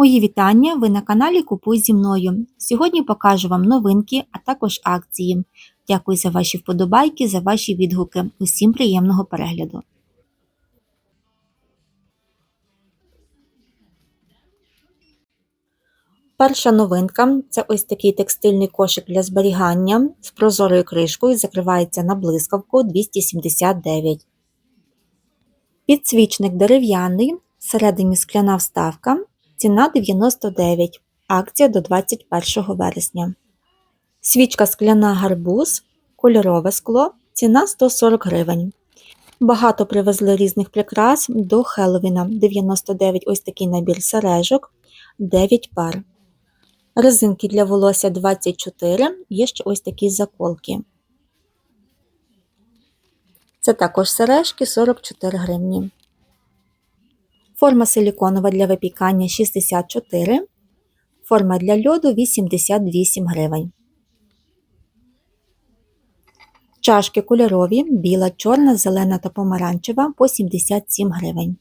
Мої вітання! Ви на каналі Купуй зі мною. Сьогодні покажу вам новинки, а також акції. Дякую за ваші вподобайки, за ваші відгуки. Усім приємного перегляду. Перша новинка це ось такий текстильний кошик для зберігання з прозорою кришкою, закривається на блискавку 279. Підсвічник дерев'яний, всередині скляна вставка, ціна 99, акція до 21 вересня. Свічка скляна гарбуз, кольорове скло, ціна 140 гривень. Багато привезли різних прикрас до Хеллоуіна 99 ось такий набір сережок, 9 пар. Резинки для волосся 24, є ще ось такі заколки. Це також сережки 44 гривні. Форма силіконова для випікання 64, форма для льоду 88 гривень. Чашки кольорові, біла, чорна, зелена та помаранчева по 77 гривень.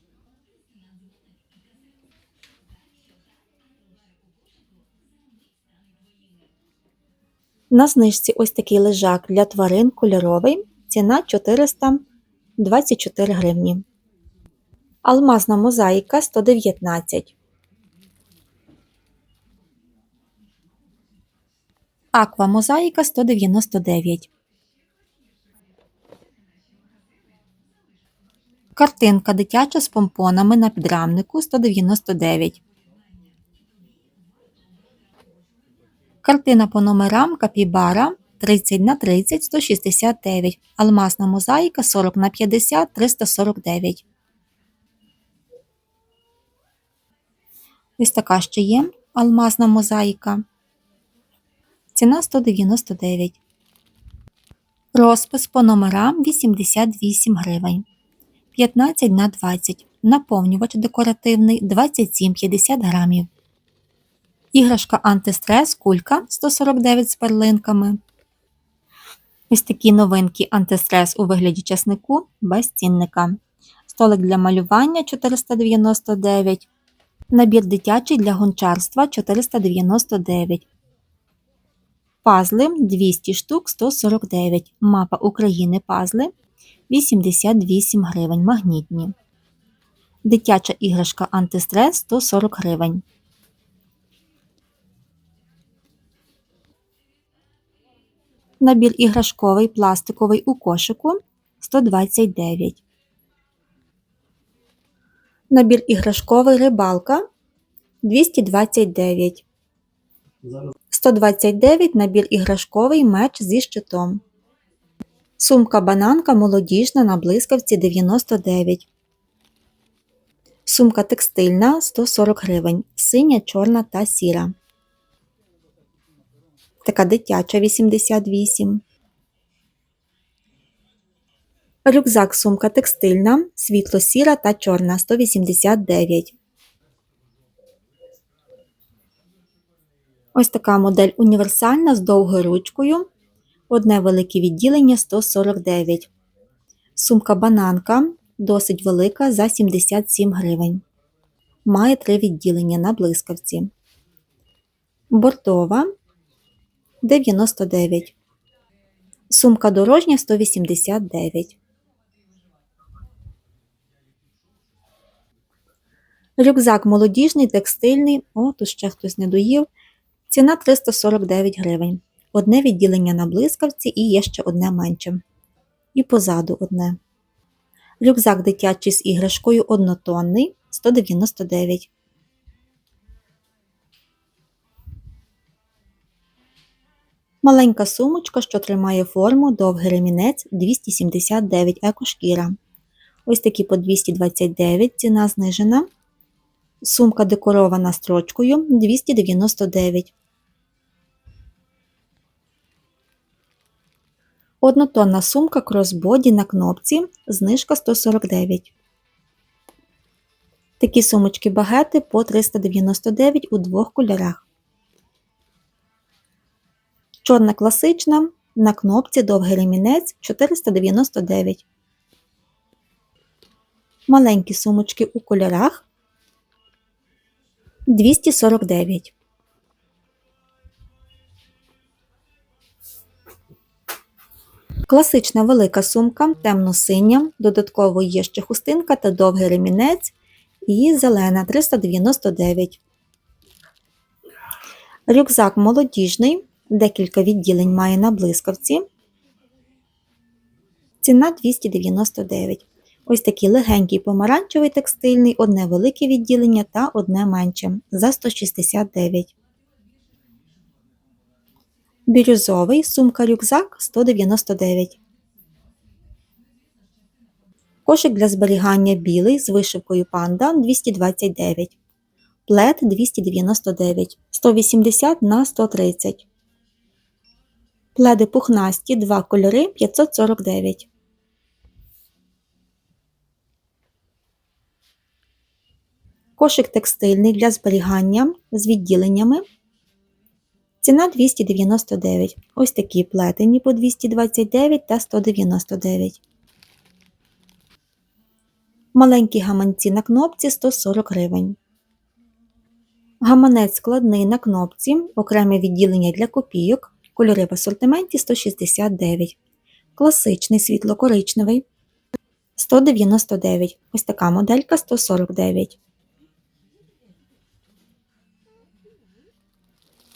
На знижці ось такий лежак для тварин кольоровий. Ціна 424 гривні. Алмазна мозаїка 119. Аква мозаїка 199. Картинка дитяча з помпонами на підрамнику 199. Картина по номерам Капібара 30 на 30 169. Алмазна мозаїка 40 на 50 349. Ось така ще є алмазна мозаїка. Ціна 199. Розпис по номерам 88 гривень. 15 на 20. Наповнювач декоративний 27,50 грамів. Іграшка антистрес кулька 149 з перлинками. Ось такі новинки антистрес у вигляді часнику без цінника. Столик для малювання 499. Набір дитячий для гончарства 499. Пазли 200 штук 149. Мапа України пазли 88 гривень. Магнітні. Дитяча іграшка антистрес 140 гривень. Набір іграшковий пластиковий у кошику 129. Набір іграшковий рибалка 229. 129 набір іграшковий меч зі щитом. Сумка бананка молодіжна на блискавці 99. Сумка текстильна 140 гривень. Синя, чорна та сіра. Така дитяча 88. Рюкзак сумка текстильна, світло-сіра та чорна 189. Ось така модель універсальна з довгою ручкою. Одне велике відділення 149. Сумка бананка досить велика за 77 гривень. Має три відділення на блискавці. Бортова 99. Сумка дорожня 189. Рюкзак молодіжний, текстильний. О, тут ще хтось не доїв. Ціна 349 гривень. Одне відділення на блискавці і є ще одне менше. І позаду одне. Рюкзак дитячий з іграшкою однотонний 199. Маленька сумочка, що тримає форму, довгий ремінець 279 екошкіра. Ось такі по 229 ціна знижена. Сумка декорована строчкою 299. Однотонна сумка кросбоді на кнопці, знижка 149. Такі сумочки багети по 399 у двох кольорах. Чорна класична на кнопці довгий ремінець 499. Маленькі сумочки у кольорах 249. Класична велика сумка, темно-синя, додатково є ще хустинка та довгий ремінець і зелена 399. Рюкзак молодіжний, декілька відділень має на блискавці. Ціна 299. Ось такий легенький помаранчевий текстильний, одне велике відділення та одне менше за 169. Бірюзовий сумка-рюкзак 199. Кошик для зберігання білий з вишивкою панда 229. Плед 299. 180 на 130. Пледи пухнасті 2 кольори 549. Кошик текстильний для зберігання з відділеннями. Ціна 299. Ось такі плетені по 229 та 199. Маленькі гаманці на кнопці 140 гривень. Гаманець складний на кнопці, окреме відділення для копійок, кольори в асортименті 169. Класичний світло-коричневий 199. Ось така моделька 149.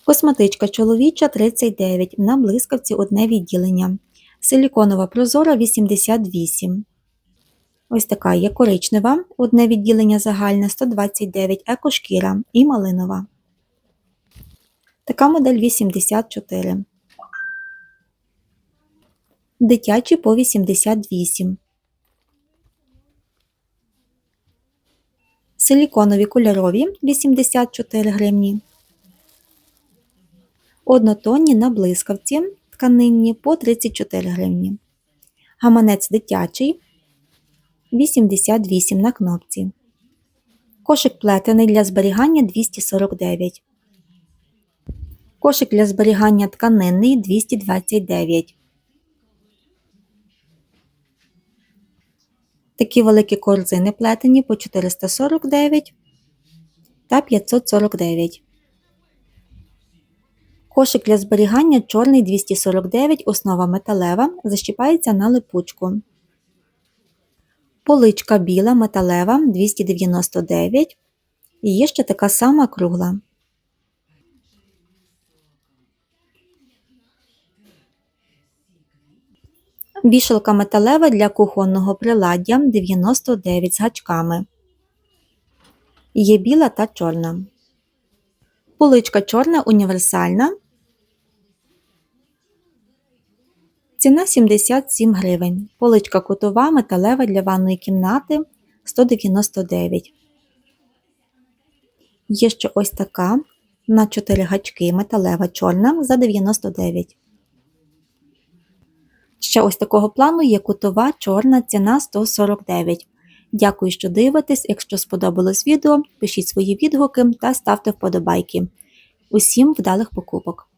Косметичка чоловіча 39, на блискавці одне відділення. Силіконова прозора 88. Ось така є коричнева, одне відділення загальне 129, екошкіра і малинова. Така модель 84. Дитячі по 88. Силіконові кольорові 84 гривні. Однотонні на блискавці тканинні по 34 гривні. Гаманець дитячий 88 на кнопці. Кошик плетений для зберігання 249. Кошик для зберігання тканинний 229. Такі великі корзини плетені по 449 та 549. Кошик для зберігання чорний 249, основа металева, защіпається на липучку. Поличка біла металева 299. І є ще така сама кругла. Вішалка металева для кухонного приладдя 99 з гачками. Є біла та чорна. Поличка чорна універсальна. Ціна 77 гривень. Поличка кутова металева для ванної кімнати 199. Є ще ось така на 4 гачки металева чорна за 99. Ще ось такого плану є кутова чорна ціна 149. Дякую, що дивитесь. Якщо сподобалось відео, пишіть свої відгуки та ставте вподобайки. Усім вдалих покупок!